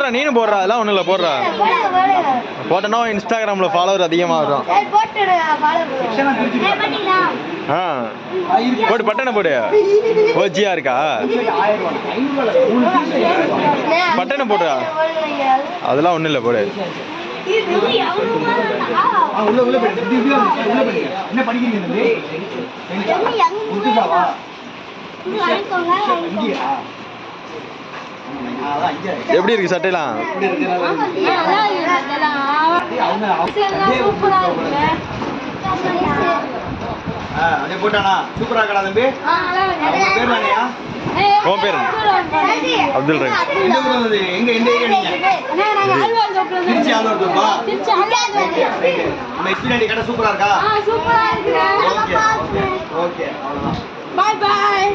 போடுறா அதெல்லாம் ஒன்றும் இல்லை போடுறா. போட்டோன்னா இன்ஸ்டாகிராமில் ஃபாலோவர் அதிகமாக வரும். ஆ. போடு பட்டனை போடு. ஓஜியா இருக்கா? பட்டனை போடுறா. அதெல்லாம் ஒன்றும் இல்லை போடு உள்ள உள்ள. என்ன படிக்கிறீங்க எப்படி இருக்கு அப்படியே போட்டானா? சூப்பரா இருக்கடா தம்பி. பேர் தானேயா உன் பேர்? அப்துல் ரஹீம்? எங்க எந்த திருச்சி ஆலூர் தூப்பா? எக்ஸ்பீரியன்ஸ் கடை சூப்பரா இருக்கா? Okay okay. Bye bye.